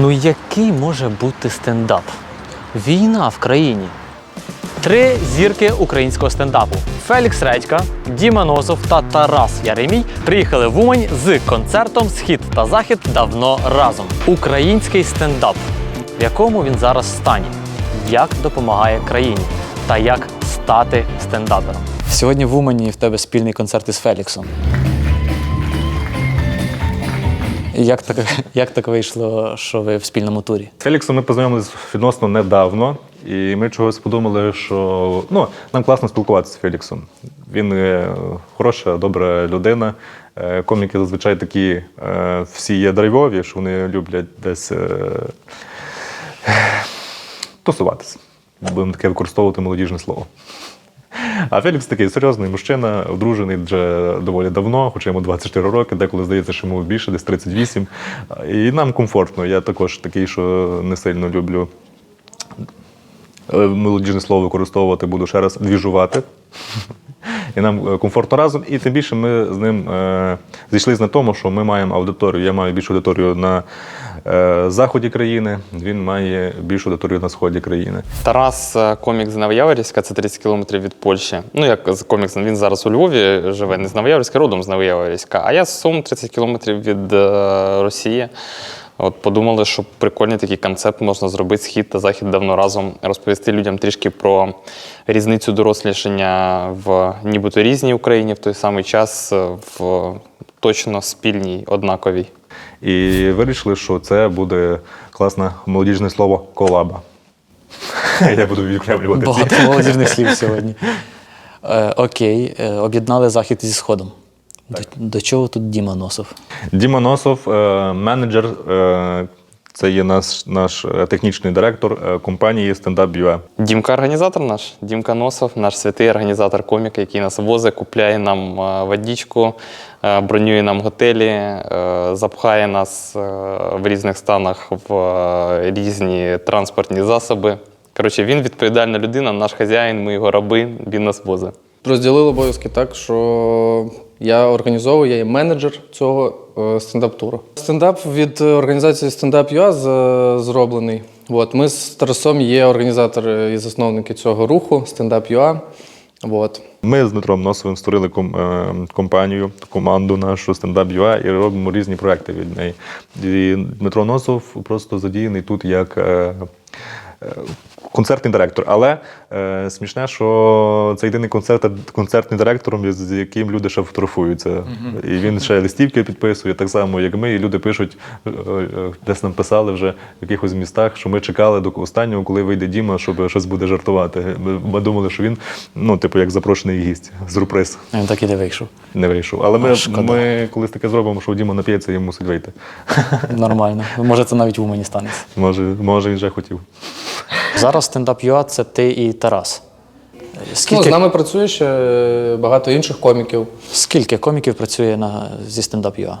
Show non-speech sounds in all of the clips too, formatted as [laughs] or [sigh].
Ну який може бути стендап? Війна в країні. Три зірки українського стендапу: Фелікс Редька, Діма Носов та Тарас Яремій приїхали в Умань з концертом Схід та Захід давно разом. Український стендап. В якому він зараз стані? Як допомагає країні? Та як стати стендапером? Сьогодні в Умані в тебе спільний концерт із Феліксом. Як так, [laughs] як так вийшло, що ви в спільному турі? Феліксом ми познайомилися відносно недавно, і ми чогось подумали, що ну, нам класно спілкуватися з Феліксом. Він е, хороша, добра людина. Е, Коміки зазвичай такі е, всі є драйвові, що вони люблять десь е, [sighs] тусуватися. Будемо таке використовувати молодіжне слово. А Фелікс такий серйозний мужчина, одружений вже доволі давно, хоча йому 24 роки, деколи здається, що йому більше, десь 38. І нам комфортно. Я також такий, що не сильно люблю молодіжне слово використовувати, буду ще раз двіжувати. І нам е, комфортно разом. І тим більше ми з ним е, зійшлися на тому, що ми маємо аудиторію. Я маю більшу аудиторію на е, заході країни, він має більшу аудиторію на сході країни. Тарас е, комік з Новояворівська, це 30 кілометрів від Польщі. Ну, як з комік, він зараз у Львові живе, не з Новояворівська, родом з Новояворівська. А я з Сум 30 кілометрів від е, Росії. От подумали, що прикольний такий концепт можна зробити схід та захід давно разом, розповісти людям трішки про різницю дорослішання в нібито різній Україні в той самий час в точно спільній, однаковій. І вирішили, що це буде класне молодіжне слово колаба. [laughs] Я буду відкремлювати. Багато молодіжних слів сьогодні. Е, окей, е, об'єднали захід зі сходом. До, до чого тут Діма Носов? Діма Носов, е, менеджер. е, Це є наш, наш е, технічний директор е, компанії Stand-Up.ua. Дімка організатор наш, Дімка Носов, наш святий організатор коміка, який нас возить, купляє нам водичку, е, бронює нам готелі, е, запхає нас в різних станах в е, різні транспортні засоби. Коротше, він відповідальна людина, наш хазяїн, ми його раби, він нас возить. Розділили обов'язки так, що я організовую, я є менеджер цього е, стендап-туру. Стендап від організації Stand-Up.ua з- зроблений. От, ми з Тарасом є організатори і засновники цього руху Stand-Up.ua. От. Ми з Дмитром Носовим створили ком, е, компанію, команду нашу Stand-Up.ua і робимо різні проекти від неї. І Дмитро Носов просто задіяний тут як. Концертний директор, але е, смішне, що це єдиний концерт, концертний директором, з яким люди ще фотографуються. І він ще листівки підписує, так само, як ми. І люди пишуть, е, е, десь нам писали вже в якихось містах, що ми чекали до останнього, коли вийде Діма, щоб щось буде жартувати. Ми, думали, що він, ну, типу, як запрошений гість з руприз. Він так і не вийшов. Не вийшов. Але ми, А, ми колись таке зробимо, що Діма нап'ється і мусить вийти. Нормально. Може, це навіть в Умані станеться. Може, може, він вже хотів. Зараз стендап.ua – це ти і Тарас. Ну, з нами працює ще багато інших коміків. скільки коміків працює на, зі стендап.ua?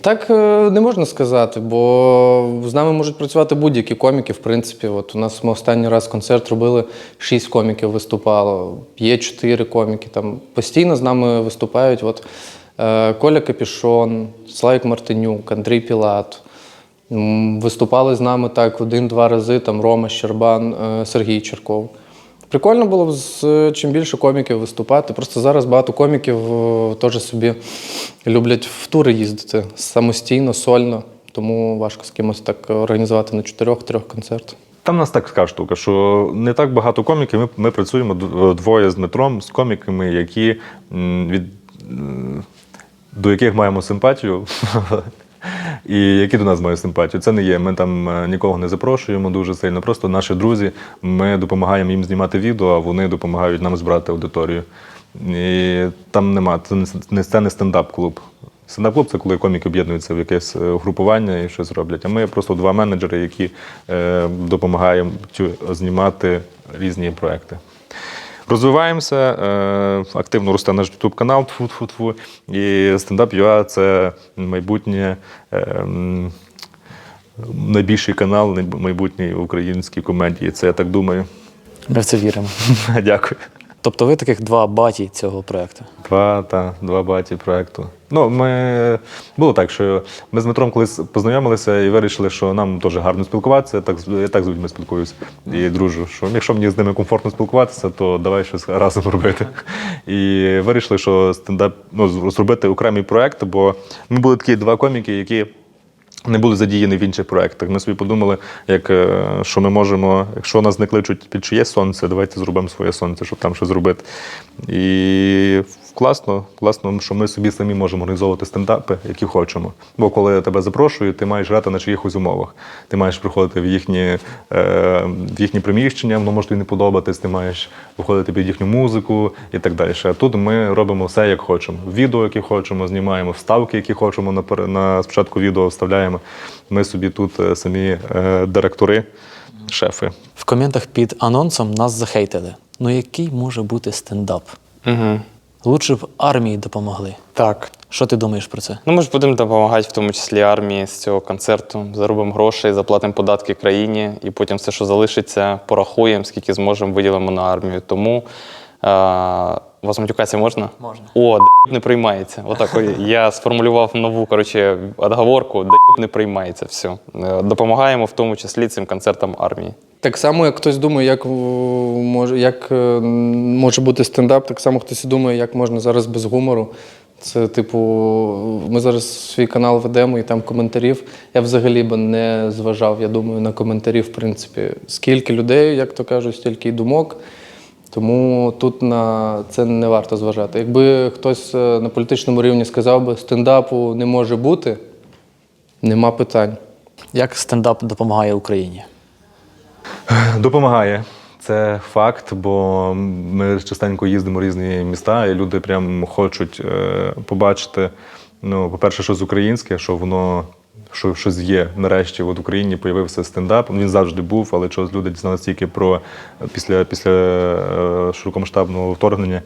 Так е, не можна сказати, бо з нами можуть працювати будь-які коміки. В принципі, от у нас ми останній раз концерт робили, шість коміків виступало, є чотири коміки. Там постійно з нами виступають. От, е, Коля Капішон, Славік Мартинюк, Андрій Пілат. Виступали з нами так один-два рази. Там Рома Щербан, е, Сергій Черков. Прикольно було б з чим більше коміків виступати. Просто зараз багато коміків е, теж собі люблять в тури їздити самостійно, сольно. Тому важко з кимось так організувати на чотирьох-трьох концертах. Там у нас така штука, що не так багато коміків. Ми, ми працюємо двоє з Дмитром, з коміками, які від, до яких маємо симпатію. [laughs] І які до нас мають симпатію. Це не є. Ми там е, нікого не запрошуємо дуже сильно. Просто наші друзі, ми допомагаємо їм знімати відео, а вони допомагають нам збирати аудиторію. І там нема, це не, це не стендап-клуб. Стендап-клуб це коли коміки об'єднуються в якесь е, групування і щось роблять. А ми просто два менеджери, які е, допомагаємо знімати різні проекти. Розвиваємося, е, активно росте наш YouTube канал тфу-тфу-тфу. І Юа. – це майбутнє. е, Найбільший канал майбутньої української комедії. Це я так думаю. Ми в це віримо. [laughs] Дякую. Тобто ви таких два баті цього проєкту. Два та два баті проекту. Ну, ми було так, що ми з Дмитром колись познайомилися і вирішили, що нам теж гарно спілкуватися. Я так, я так з людьми спілкуюся і дружу. Що якщо мені з ними комфортно спілкуватися, то давай щось разом робити. І вирішили, що стендап ну, зробити окремий проект, бо ми були такі два коміки, які. Не були задіяні в інших проєктах. Ми собі подумали, як, е, що ми можемо, якщо нас не кличуть під чиє сонце, давайте зробимо своє сонце, щоб там щось зробити. І класно, класно, що ми собі самі можемо організовувати стендапи, які хочемо. Бо коли тебе запрошують, ти маєш грати на чиїхось умовах. Ти маєш приходити в їхні, е, в їхні приміщення, воно може тобі не подобатись, ти маєш виходити під їхню музику і так далі. А тут ми робимо все, як хочемо. Відео, які хочемо, знімаємо, вставки, які хочемо на, на спочатку відео вставляємо. Ми собі тут е, самі е, директори, шефи. В коментах під анонсом нас захейтили. Ну який може бути стендап? Угу. Лучше б армії допомогли. Так. Що ти думаєш про це? Ну, ми ж будемо допомагати, в тому числі армії з цього концерту. Заробимо грошей, заплатимо податки країні, і потім все, що залишиться, порахуємо, скільки зможемо, виділимо на армію. Тому а, вас матюкатися можна? Можна. О, д не приймається. Отак я сформулював нову коротше, отговорку, д не приймається. Все. Е, Допомагаємо в тому числі цим концертам армії. Так само, як хтось думає, як, може, як е, може бути стендап, так само хтось думає, як можна зараз без гумору. Це, типу, ми зараз свій канал ведемо і там коментарів. Я взагалі би не зважав, я думаю, на коментарі, в принципі. Скільки людей, як то кажуть, стільки й думок. Тому тут на це не варто зважати. Якби хтось е, на політичному рівні сказав би, стендапу не може бути, нема питань. Як стендап допомагає Україні? Допомагає. Це факт, бо ми частенько їздимо в різні міста, і люди прям хочуть е, побачити, ну, по-перше, щось українське, що воно що щось є. Нарешті от в Україні появився стендап. Він завжди був, але чогось люди дізналися тільки про після, після е, широкомасштабного вторгнення,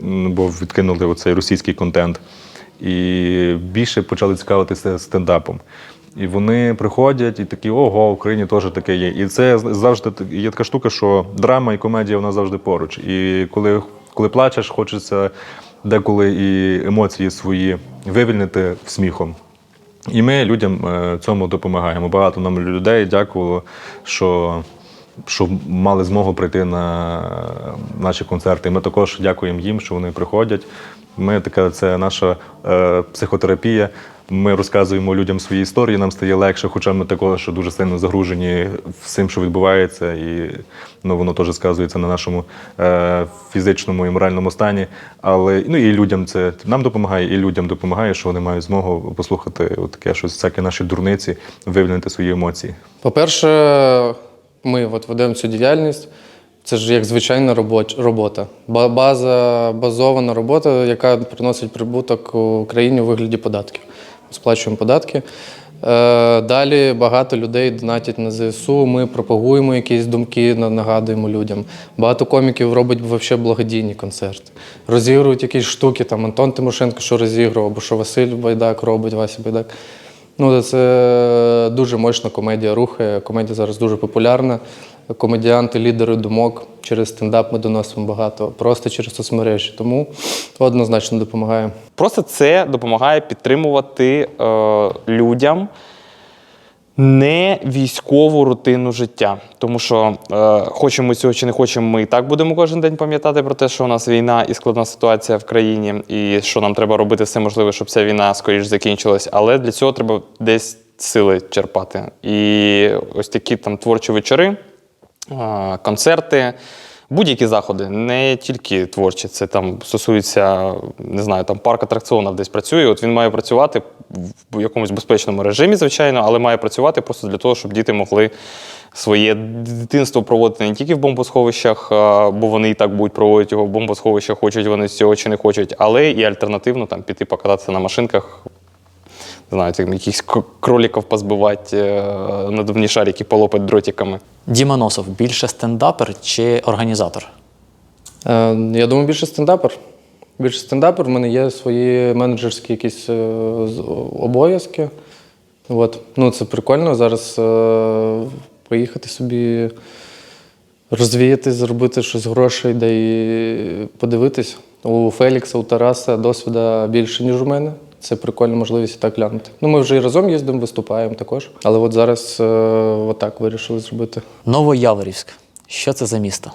бо відкинули оцей російський контент. І більше почали цікавитися стендапом. І вони приходять і такі, ого, в Україні теж таке є. І це завжди є така штука, що драма і комедія вона завжди поруч. І коли, коли плачеш, хочеться деколи і емоції свої вивільнити сміхом. І ми людям е, цьому допомагаємо. Багато нам людей дякувало, що, що мали змогу прийти на наші концерти. Ми також дякуємо їм, що вони приходять. Ми така, це наша е, психотерапія. Ми розказуємо людям свої історії, нам стає легше, хоча ми також дуже сильно загружені всім, що відбувається, і ну, воно теж сказується на нашому е, фізичному і моральному стані. Але ну, і людям це нам допомагає, і людям допомагає, що вони мають змогу послухати таке щось, всякі наші дурниці, вивільнити свої емоції. По-перше, ми от ведемо цю діяльність. Це ж як звичайна робоч- робота. Ба- База, базована робота, яка приносить прибуток Україні у вигляді податків. Сплачуємо податки. Е, Далі багато людей донатять на ЗСУ. Ми пропагуємо якісь думки, нагадуємо людям. Багато коміків робить взагалі благодійні концерти. Розігрують якісь штуки, там Антон Тимошенко, що розігрував, або що Василь Байдак робить, Вася Байдак. Ну, це дуже мощна комедія рухає. Комедія зараз дуже популярна. Комедіанти, лідери думок через стендап ми доносимо багато, просто через соцмережі. Тому однозначно допомагає. Просто це допомагає підтримувати е, людям не військову рутину життя. Тому що е, хочемо цього чи не хочемо, ми і так будемо кожен день пам'ятати про те, що у нас війна і складна ситуація в країні, і що нам треба робити все можливе, щоб ця війна скоріш закінчилась. Але для цього треба десь сили черпати. І ось такі там творчі вечори, концерти. Будь-які заходи, не тільки творчі, це там стосується, не знаю, там парк атракціонів десь працює. От він має працювати в якомусь безпечному режимі, звичайно, але має працювати просто для того, щоб діти могли своє дитинство проводити не тільки в бомбосховищах, бо вони і так будуть проводити його в бомбосховищах, хочуть вони цього чи не хочуть, але і альтернативно там піти покататися на машинках. Не знаю, там якихось к- кроликів позбивати, е, надувні шарики полопати дротиками. Діма Носов більше стендапер чи організатор? Е, Я думаю, більше стендапер. Більше стендапер, в мене є свої менеджерські якісь е, обов'язки. От. Ну, це прикольно зараз е, поїхати собі Розвіятись, зробити щось грошей, де і подивитись. У Фелікса, у Тараса досвіда більше, ніж у мене. Це прикольна можливість і так глянути. Ну, ми вже і разом їздимо, виступаємо також. Але от зараз е, отак вирішили зробити. Новояворівськ. Що це за місто?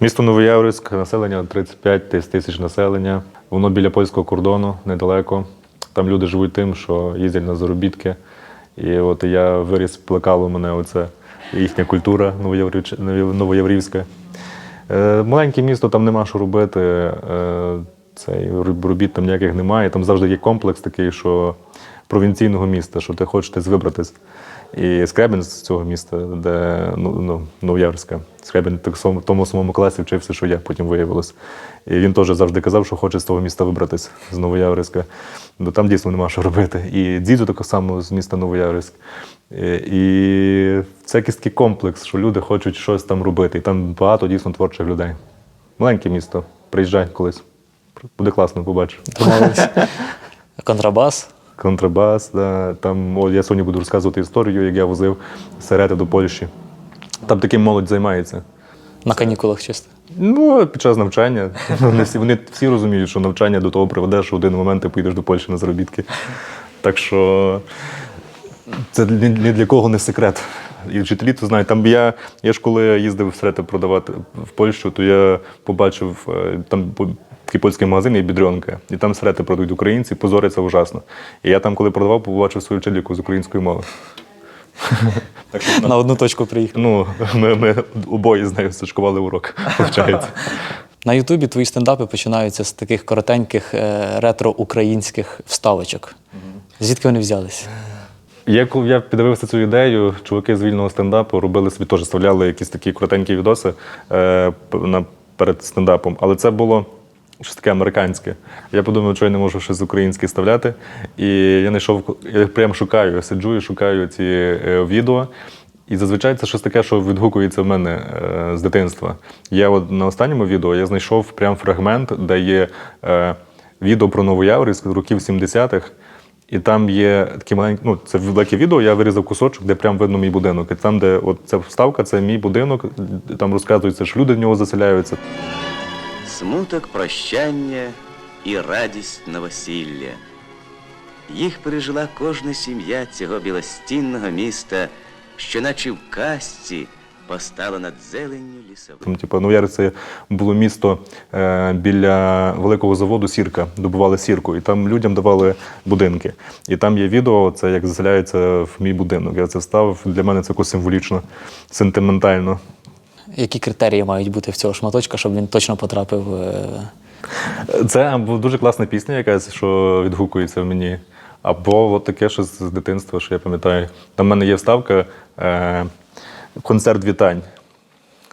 Місто Новояврськ, населення 35 тис- тисяч населення. Воно біля польського кордону, недалеко. Там люди живуть тим, що їздять на заробітки. І от я виріс, плекало мене оце їхня культура новояврівська. Е, маленьке місто, там нема що робити. Цей, робіт там ніяких немає. Там завжди є комплекс такий, що провінційного міста, що ти хочеш вибратись. І Скребін з цього міста, де ну, ну, Новояврська. Скребін так в тому самому класі вчився, що я потім виявилось. І він теж завжди казав, що хоче з того міста вибратись, з Новояврська. Бо там дійсно нема що робити. І дідю так само з міста Новояврськ. І, це такий комплекс, що люди хочуть щось там робити. І там багато дійсно творчих людей. Маленьке місто. Приїжджай колись. Буде класно. Домовились. [laughs] Контрабас. Контрабас, да. там о, я сьогодні буду розказувати історію, як я возив серети до Польщі. Там таким молодь займається. На канікулах чисто. Ну, під час навчання. [laughs] Вони всі, вони всі розуміють, що навчання до того приведе, що в один момент ти поїдеш до Польщі на заробітки. Так що це ні, для кого не секрет. І вчителі то знають. Там я, я ж коли їздив серети продавати в Польщу, то я побачив е, там такий польський магазин є бідрьонка, і там серети продають українці, позоряться ужасно. І я там, коли продавав, побачив свою вчительку з української мови. Так що На одну точку приїхав. Ну, ми, ми обоє з нею сачкували урок, виходить. На Ютубі твої стендапи починаються з таких коротеньких е, ретро-українських вставочок. Звідки вони взялися? Я, коли я піддивився цю ідею, чуваки з вільного стендапу робили собі теж вставляли якісь такі коротенькі відоси е, на, перед стендапом, але це було щось таке американське. Я подумав, що я не можу щось українське вставляти. І я знайшов, я прям шукаю, сиджу і шукаю ці е, відео. І зазвичай це щось таке, що відгукується в мене е, з дитинства. Я от на останньому відео я знайшов прям фрагмент, де є е, відео про Новояврівськ років 70-х. І там є такі маленькі, ну це велике відео, я вирізав кусочок, де прям видно мій будинок. І там, де от ця вставка, це мій будинок, там розказується, що люди в нього заселяються. Смуток прощання і радість новосілля. Їх пережила кожна сім'я цього білостінного міста, що наче в казці постала над зеленню лісових. Там, типу, Новояр це було місто е, біля великого заводу Сірка, добували сірку, і там людям давали будинки. І там є відео, це як заселяються в мій будинок. Я це вставив. Для мене це якось символічно, сентиментально. Які критерії мають бути в цього шматочка, щоб він точно потрапив? е, Це або дуже класна пісня, якась, що відгукується в мені. Або от таке щось з дитинства, що я пам'ятаю. Там в мене є вставка е, концерт вітань.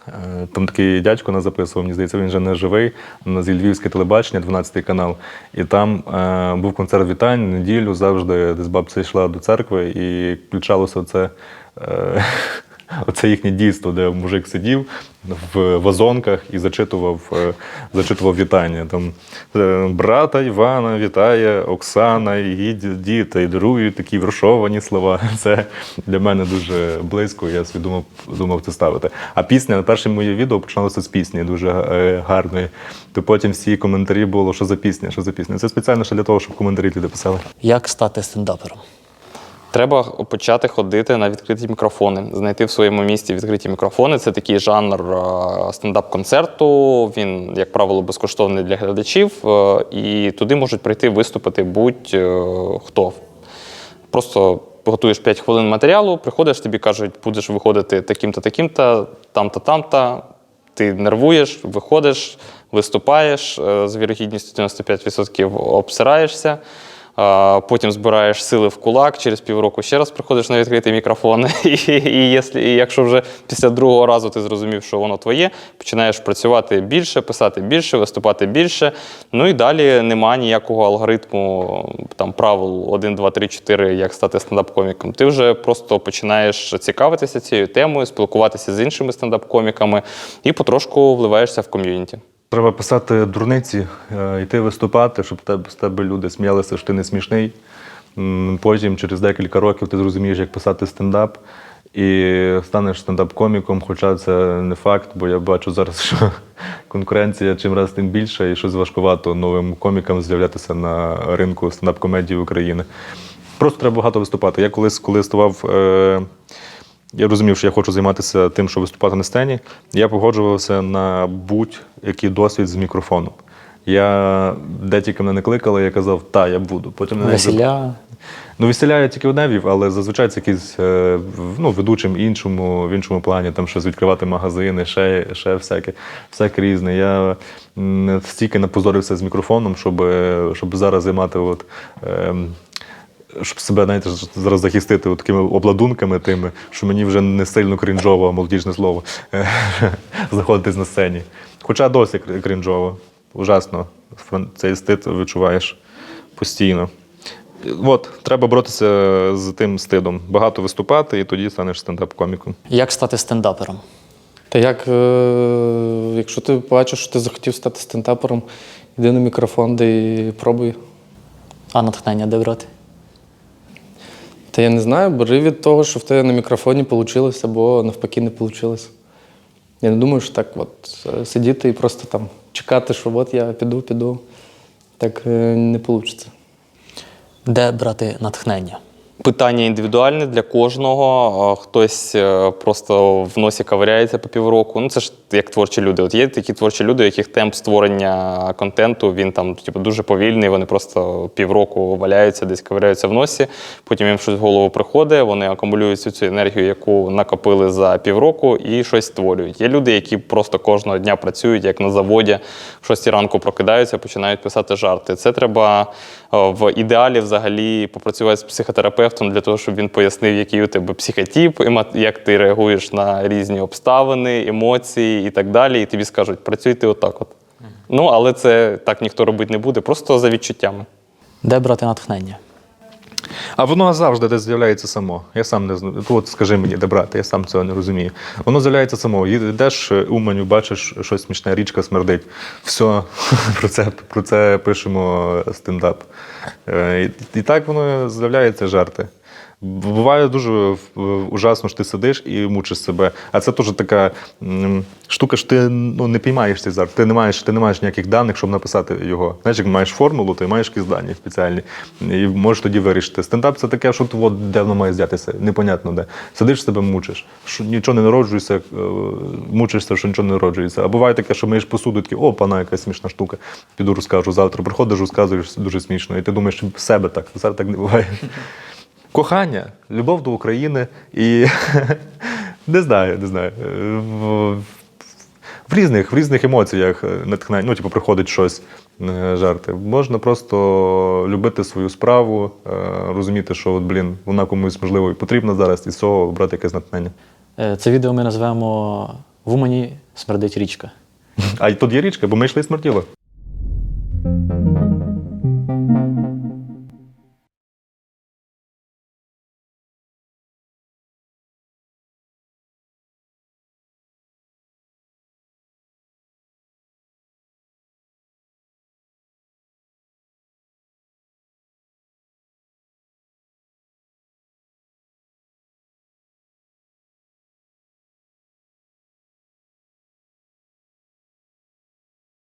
Е, Там такий дядько нас записував, мені здається, він вже не живий. На зі Львівське телебачення, 12 канал. І там е, був концерт вітань неділю завжди, десь бабця йшла до церкви і включалося це. Е, Оце їхнє дійство, де мужик сидів в вазонках і зачитував, е, зачитував вітання. Там е, брата Івана вітає Оксана, її діти, і дарують такі віршовані слова. [laughs] Це для мене дуже близько. Я собі думав, думав це ставити. А пісня, на перше моє відео починалося з пісні дуже е, гарної. То потім всі коментарі було, що за пісня, що за пісня. Це спеціально ще для того, щоб коментарі люди писали. Як стати стендапером? Треба почати ходити на відкриті мікрофони, знайти в своєму місті відкриті мікрофони. Це такий жанр е, стендап-концерту. Він, як правило, безкоштовний для глядачів, е, і туди можуть прийти виступити будь-хто. Просто готуєш 5 хвилин матеріалу, приходиш, тобі кажуть, будеш виходити таким-то, таким-то, там-то, там-то. Ти нервуєш, виходиш, виступаєш е, з вірогідністю 95% обсираєшся. Потім збираєш сили в кулак, через півроку ще раз приходиш на відкритий мікрофон. [laughs] І, і, і якщо вже після другого разу ти зрозумів, що воно твоє, починаєш працювати більше, писати більше, виступати більше. Ну і далі немає ніякого алгоритму там правил 1, 2, 3, 4, як стати стендап-коміком. Ти вже просто починаєш цікавитися цією темою, спілкуватися з іншими стендап-коміками і потрошку вливаєшся в ком'юніті. Треба писати дурниці, е, йти виступати, щоб з тебе люди сміялися, що ти не смішний. Потім, через декілька років, ти зрозумієш, як писати стендап. і станеш стендап-коміком, хоча це не факт, бо я бачу зараз, що [laughs] конкуренція чим раз тим більша, і щось важкувато новим комікам з'являтися на ринку стендап-комедії України. Просто треба багато виступати. Я колись, коли ставав. Е- я розумів, що я хочу займатися тим, що виступати на сцені. Я погоджувався на будь-який досвід з мікрофоном. Я де тільки мене не кликали, я казав, та, я буду. Потім мене Весіля. Ну, весіля я тільки одне вів, але зазвичай це якийсь е, ну, ведучим іншому, в іншому плані, там щось відкривати магазини, ще, ще всяке, всяке різне. Я стільки напозорився з мікрофоном, щоб, е, щоб зараз займати от. Щоб себе знаєте, зараз захистити такими обладунками тими, що мені вже не сильно крінжово, молодіжне слово, [laughs] знаходитись на сцені. Хоча досі крінжово. Ужасно. Цей стид відчуваєш постійно. От, треба боротися з тим стидом. Багато виступати, і тоді станеш стендап-коміком. Як стати стендапером? Та як, е, якщо ти бачиш, що ти захотів стати стендапером, йди на мікрофон де і пробуй. А натхнення де брати? Та я не знаю, бери від того, що в тебе на мікрофоні вийшло, або навпаки не вийшло. Я не думаю, що так от е, сидіти і просто там чекати, що от я піду, піду. Так е, не вийде. Де брати натхнення? Питання індивідуальне для кожного. Хтось е, просто в носі ковиряється по півроку. Ну це ж як творчі люди. От є такі творчі люди, у яких темп створення контенту він там типу, дуже повільний. Вони просто півроку валяються, десь ковиряються в носі. Потім їм щось в голову приходить. Вони акумулюють всю цю енергію, яку накопили за півроку, і щось створюють. Є люди, які просто кожного дня працюють, як на заводі, в 6 ранку прокидаються, починають писати жарти. Це треба е, в ідеалі взагалі попрацювати з психотерапевтом для того, щоб він пояснив, який у тебе психотип, емо- як ти реагуєш на різні обставини, емоції і так далі. І тобі скажуть, працюйте отак. От. Ну, але це так ніхто робити не буде, просто за відчуттями. Де брати натхнення? А воно завжди десь з'являється само. Я сам не знаю. От скажи мені, де брати, я сам цього не розумію. Воно з'являється само. Йдеш Уманю, бачиш щось смішне, річка смердить. Все, [laughs] про це, про це пишемо стендап. Е, І, і так воно з'являється жарти. Буває дуже ужасно, що ти сидиш і мучиш себе. А це теж така штука, що ти ну, не піймаєш цей жарт. Ти не маєш, ти не маєш ніяких даних, щоб написати його. Знаєш, як маєш формулу, ти маєш якісь дані спеціальні. І можеш тоді вирішити. Стендап це таке, що ти от, де має взятися, непонятно де. Сидиш себе мучиш, що нічого не народжується, е, мучишся, що нічого не народжується. А буває таке, що миєш посуду, такий, о, пана, якась смішна штука. Піду розкажу завтра. Приходиш, розказуєш дуже смішно. І ти думаєш, що в себе так. Зараз так не буває. Кохання, любов до України і [laughs] не знаю, не знаю. е, В, різних, в різних емоціях е, натхнення, ну, типу, приходить щось е, жарти. Можна просто любити свою справу, розуміти, що от, блін, вона комусь можливо і потрібна зараз, і з цього брати якесь натхнення. Це відео ми називаємо В Умані смердить річка. А тут є річка, бо ми йшли і смертіло.